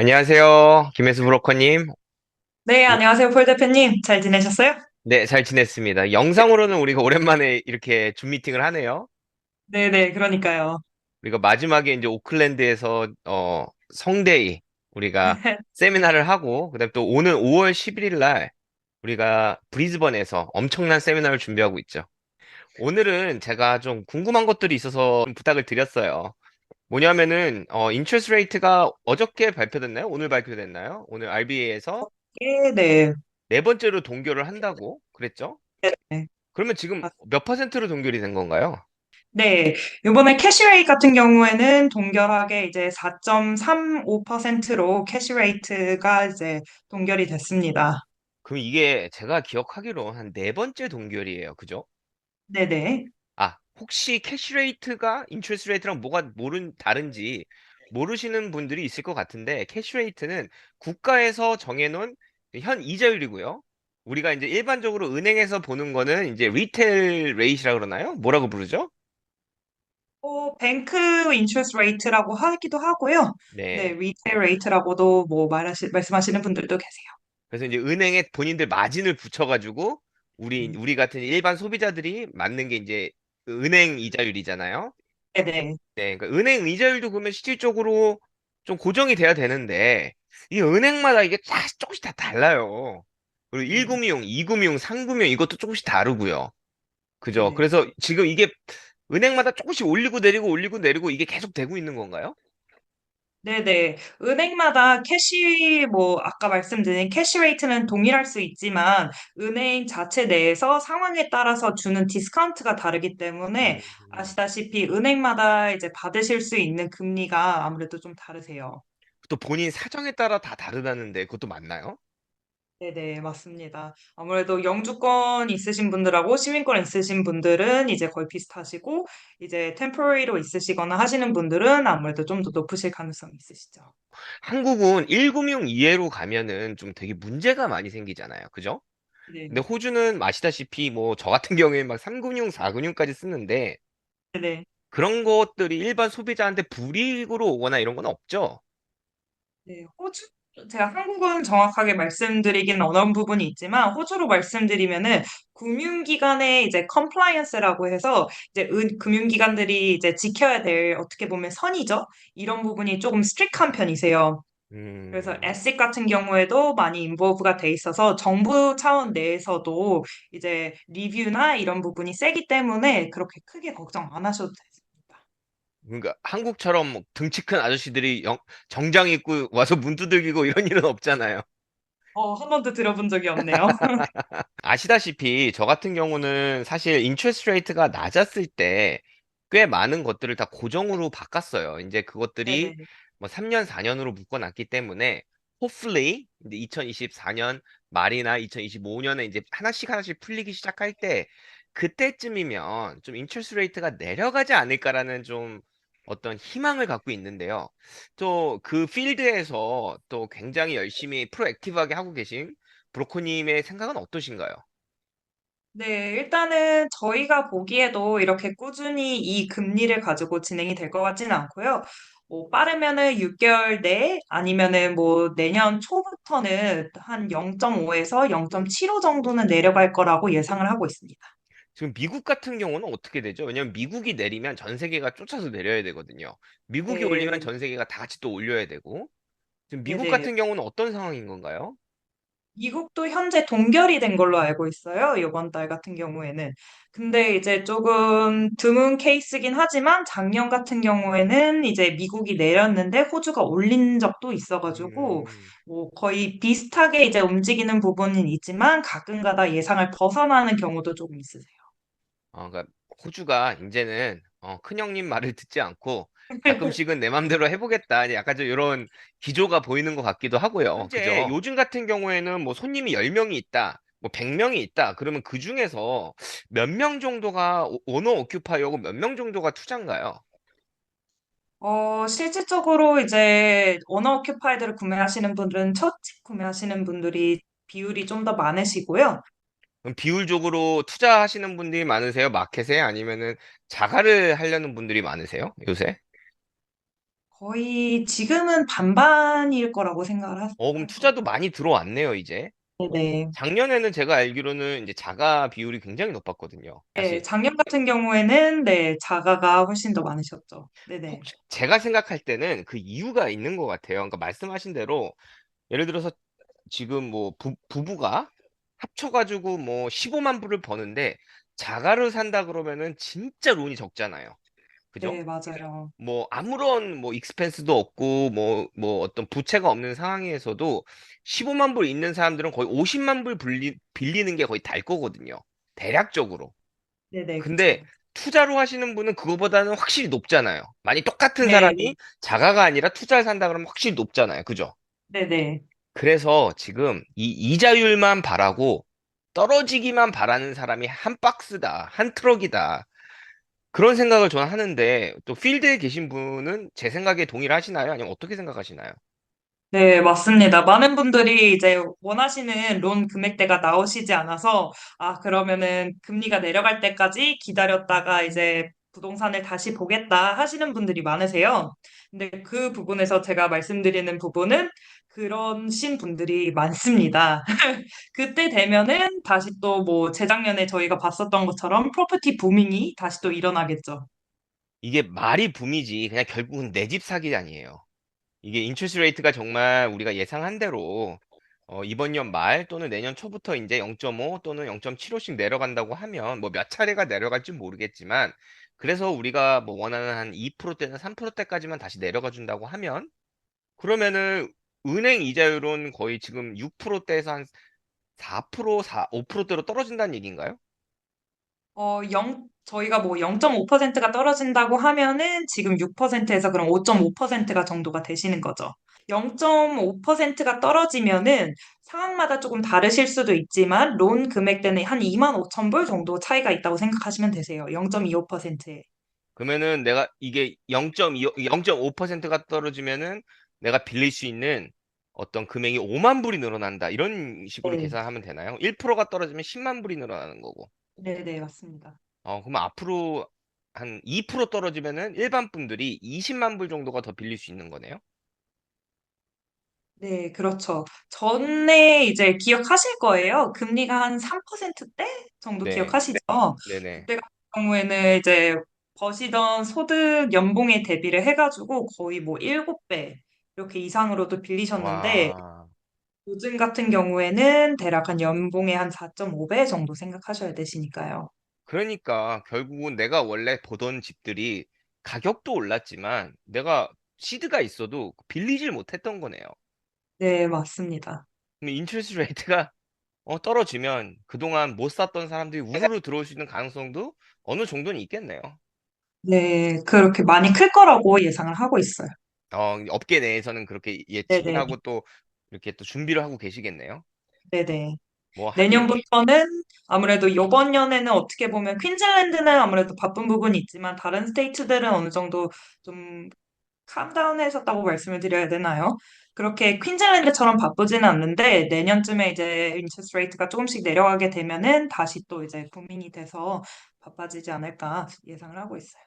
안녕하세요. 김혜수 브로커님. 네, 안녕하세요, 폴 대표님. 잘 지내셨어요? 네, 잘 지냈습니다. 영상으로는 우리가 오랜만에 이렇게 줌 미팅을 하네요. 네네, 그러니까요. 우리가 마지막에 이제 오클랜드에서 어, 성대이 우리가 세미나를 하고 그다음에 또 오늘 5월 11일 날 우리가 브리즈번에서 엄청난 세미나를 준비하고 있죠. 오늘은 제가 좀 궁금한 것들이 있어서 좀 부탁을 드렸어요. 뭐냐면은 어, 인트레스 레이트가 어저께 발표됐나요? 오늘 발표됐나요? 오늘 RBA에서 예, 네. 네 번째로 동결을 한다고 그랬죠? 네. 그러면 지금 맞- 몇 퍼센트로 동결이 된 건가요? 네, 이번에 캐시레이트 같은 경우에는 동결하게 이제 4.35%로 캐시레이트가 이제 동결이 됐습니다. 그럼 이게 제가 기억하기로 한 네 번째 동결이에요. 그죠? 네네. 아, 혹시 캐시레이트가 인트레스 레이트랑 뭐가 모른 다른지 모르시는 분들이 있을 것 같은데 캐시레이트는 국가에서 정해놓은 현 이자율이고요. 우리가 이제 일반적으로 은행에서 보는 거는 이제 리테일 레이트라 그러나요? 뭐라고 부르죠? 어, 뱅크 인트레스트 레이트라고 하기도 하고요. 네, 네. 리테일 레이트라고도 뭐 말하시, 말씀하시는 분들도 계세요. 그래서 이제 은행에 본인들 마진을 붙여가지고 우리 음. 우리 같은 일반 소비자들이 맞는 게 이제 그 은행 이자율이잖아요. 네네. 네, 그러니까 은행 이자율도 그러면 실질적으로 좀 고정이 돼야 되는데 이 은행마다 이게 다 조금씩 다 달라요. 그리고 음. 1금융, 2금융, 3금융 이것도 조금씩 다르고요. 그죠? 네네. 그래서 지금 이게 은행마다 조금씩 올리고 내리고 올리고 내리고 이게 계속 되고 있는 건가요? 네네. 은행마다 캐시, 뭐, 아까 말씀드린 캐시 레이트는 동일할 수 있지만, 은행 자체 내에서 상황에 따라서 주는 디스카운트가 다르기 때문에, 음, 아시다시피 은행마다 이제 받으실 수 있는 금리가 아무래도 좀 다르세요. 또 본인 사정에 따라 다 다르다는데 그것도 맞나요? 네네, 맞습니다. 아무래도 영주권 있으신 분들하고 시민권 있으신 분들은 이제 거의 비슷하시고, 이제 템포러리로 있으시거나 하시는 분들은 아무래도 좀 더 높으실 가능성이 있으시죠. 한국은 1금융 이하로 가면은 좀 되게 문제가 많이 생기잖아요. 그죠? 근데 네. 호주는 아시다시피 뭐 저 같은 경우에 막 3금융, 4금융까지 쓰는데 네네. 그런 것들이 일반 소비자한테 불이익으로 오거나 이런 건 없죠. 네, 호주, 제가 한국은 정확하게 말씀드리기는 어려운 부분이 있지만, 호주로 말씀드리면은, 금융기관의 이제 컴플라이언스라고 해서, 이제 은, 금융기관들이 이제 지켜야 될, 어떻게 보면 선이죠? 이런 부분이 조금 스트릭한 편이세요. 그래서 음, 에식 같은 경우에도 많이 인볼브가 돼 있어서, 정부 차원 내에서도 이제 리뷰나 이런 부분이 세기 때문에 그렇게 크게 걱정 안 하셔도 됩니다. 그러니까 한국처럼 뭐 등치 큰 아저씨들이 영- 정장 입고 와서 문 두들기고 이런 일은 없잖아요. 어, 한 번도 들어본 적이 없네요. 아시다시피 저 같은 경우는 사실 인트레스트 레이트가 낮았을 때 꽤 많은 것들을 다 고정으로 바꿨어요. 이제 그것들이 네네. 뭐 3년, 4년으로 묶어놨기 때문에 hopefully 이제 2024년 말이나 2025년에 이제 하나씩 하나씩 풀리기 시작할 때 그때쯤이면 좀 인트레스트 레이트가 내려가지 않을까라는 좀 어떤 희망을 갖고 있는데요. 또 그 필드에서 또 굉장히 열심히 프로액티브하게 하고 계신 브로코님의 생각은 어떠신가요? 네, 일단은 저희가 보기에도 이렇게 꾸준히 이 금리를 가지고 진행이 될 것 같지는 않고요. 뭐 빠르면은 6개월 내 아니면은 뭐 내년 초부터는 한 0.5에서 0.75 정도는 내려갈 거라고 예상을 하고 있습니다. 지금 미국 같은 경우는 어떻게 되죠? 왜냐면 미국이 내리면 전 세계가 쫓아서 내려야 되거든요. 미국이 올리면 네, 전 세계가 다 같이 또 올려야 되고. 지금 미국 네네. 같은 경우는 어떤 상황인 건가요? 미국도 현재 동결이 된 걸로 알고 있어요. 이번 달 같은 경우에는. 근데 이제 조금 드문 케이스긴 하지만 작년 같은 경우에는 이제 미국이 내렸는데 호주가 올린 적도 있어가지고 음, 뭐 거의 비슷하게 이제 움직이는 부분은 있지만 가끔가다 예상을 벗어나는 경우도 조금 있으세요. 어, 그러니까 호주가 이제는 어, 큰형님 말을 듣지 않고 가끔씩은 내 맘대로 해보겠다. 약간 좀 이런 기조가 보이는 것 같기도 하고요. 현재 그죠? 요즘 같은 경우에는 뭐 손님이 10명이 있다. 뭐 100명이 있다. 그러면 그 중에서 몇 명 정도가 오- 오너 오큐파이어고 몇 명 정도가 투자인가요? 어, 실질적으로 이제 언어 오큐파이드를 구매하시는 분들은 첫 집 구매하시는 분들이 비율이 좀 더 많으시고요. 비율적으로 투자하시는 분들이 많으세요? 마켓에? 아니면은 자가를 하려는 분들이 많으세요? 요새? 거의 지금은 반반일 거라고 생각을 하, 어, 그럼 투자도 많이 들어왔네요, 이제. 네네. 작년에는 제가 알기로는 이제 자가 비율이 굉장히 높았거든요. 네, 사실. 작년 같은 경우에는 네, 자가가 훨씬 더 많으셨죠. 네네. 혹시 제가 생각할 때는 그 이유가 있는 것 같아요. 그러니까 말씀하신 대로 예를 들어서 지금 뭐 부, 부부가 합쳐가지고 뭐 15만 불을 버는데 자가를 산다 그러면은 진짜 론이 적잖아요. 그죠? 네, 맞아요. 뭐 아무런 뭐 익스펜스도 없고 뭐뭐 어떤 부채가 없는 상황에서도 15만 불 있는 사람들은 거의 50만 불 빌리, 빌리는 게 거의 달 거거든요. 대략적으로. 네 네, 근데 그쵸. 투자로 하시는 분은 그거보다는 확실히 높잖아요. 만약 똑같은 네, 사람이 자가가 아니라 투자를 산다 그러면 확실히 높잖아요. 그죠? 네네. 그래서 지금 이 이자율만 바라고 떨어지기만 바라는 사람이 한 박스다, 한 트럭이다. 그런 생각을 저는 하는데 또 필드에 계신 분은 제 생각에 동의를 하시나요? 아니면 어떻게 생각하시나요? 네, 맞습니다. 많은 분들이 이제 원하시는 론 금액대가 나오시지 않아서, 아, 그러면은 금리가 내려갈 때까지 기다렸다가 이제 부동산을 다시 보겠다 하시는 분들이 많으세요. 근데 그 부분에서 제가 말씀드리는 부분은 그러신 분들이 많습니다. 그때 되면은 다시 또 뭐 재작년에 저희가 봤었던 것처럼 프로퍼티 부밍이 다시 또 일어나겠죠. 이게 말이 붐이지 그냥 결국은 내 집 사기 아니에요. 이게 인트레스 레이트가 정말 우리가 예상한 대로 어, 이번 년 말 또는 내년 초부터 이제 0.5 또는 0.75씩 내려간다고 하면 뭐 몇 차례가 내려갈지 모르겠지만 그래서 우리가 뭐 원하는 한 2%대나 3%대까지만 다시 내려가 준다고 하면 그러면은 은행 이자율은 거의 지금 6%대에서 한 4%, 4, 5%대로 떨어진다는 얘기인가요? 어, 0, 저희가 뭐 0.5%가 떨어진다고 하면은 지금 6%에서 그럼 5.5%가 정도가 되시는 거죠. 0.5%가 떨어지면은 상황마다 조금 다르실 수도 있지만 론 금액대는 한 2만 5천 불 정도 차이가 있다고 생각하시면 되세요. 0.25%에. 그러면은 내가 이게 0.2, 0.5%가 떨어지면은 내가 빌릴 수 있는 어떤 금액이 5만 불이 늘어난다. 이런 식으로 네. 계산하면 되나요? 1%가 떨어지면 10만 불이 늘어나는 거고. 네, 네, 맞습니다. 어, 그러면 앞으로 한 2% 떨어지면은 일반 분들이 20만 불 정도가 더 빌릴 수 있는 거네요. 네, 그렇죠. 전에 이제 기억하실 거예요. 금리가 한 3%대 정도 네, 기억하시죠? 네네. 그때 같은 경우에는 이제 버시던 소득 연봉에 대비를 해가지고 거의 뭐 7배 이렇게 이상으로도 빌리셨는데 와. 요즘 같은 경우에는 대략 한 연봉의 한 4.5배 정도 생각하셔야 되시니까요. 그러니까 결국은 내가 원래 보던 집들이 가격도 올랐지만 내가 시드가 있어도 빌리질 못했던 거네요. 네, 맞습니다. 그럼 인트레스 레이트가 어, 떨어지면 그동안 못 샀던 사람들이 우르르 들어올 수 있는 가능성도 어느 정도는 있겠네요. 네, 그렇게 많이 클 거라고 예상을 하고 있어요. 어, 업계 내에서는 그렇게 예측을 네네, 하고 또 이렇게 또 준비를 하고 계시겠네요. 네네. 뭐 내년부터는 아무래도 이번 년에는 어떻게 보면 퀸즐랜드는 아무래도 바쁜 부분이 있지만 다른 스테이트들은 어느 정도 좀 캄다운해졌다고 말씀을 드려야 되나요? 그렇게 퀸즐랜드처럼 바쁘지는 않는데 내년쯤에 이제 인터스트 레이트가 조금씩 내려가게 되면은 다시 또 이제 부민이 돼서 바빠지지 않을까 예상을 하고 있어요.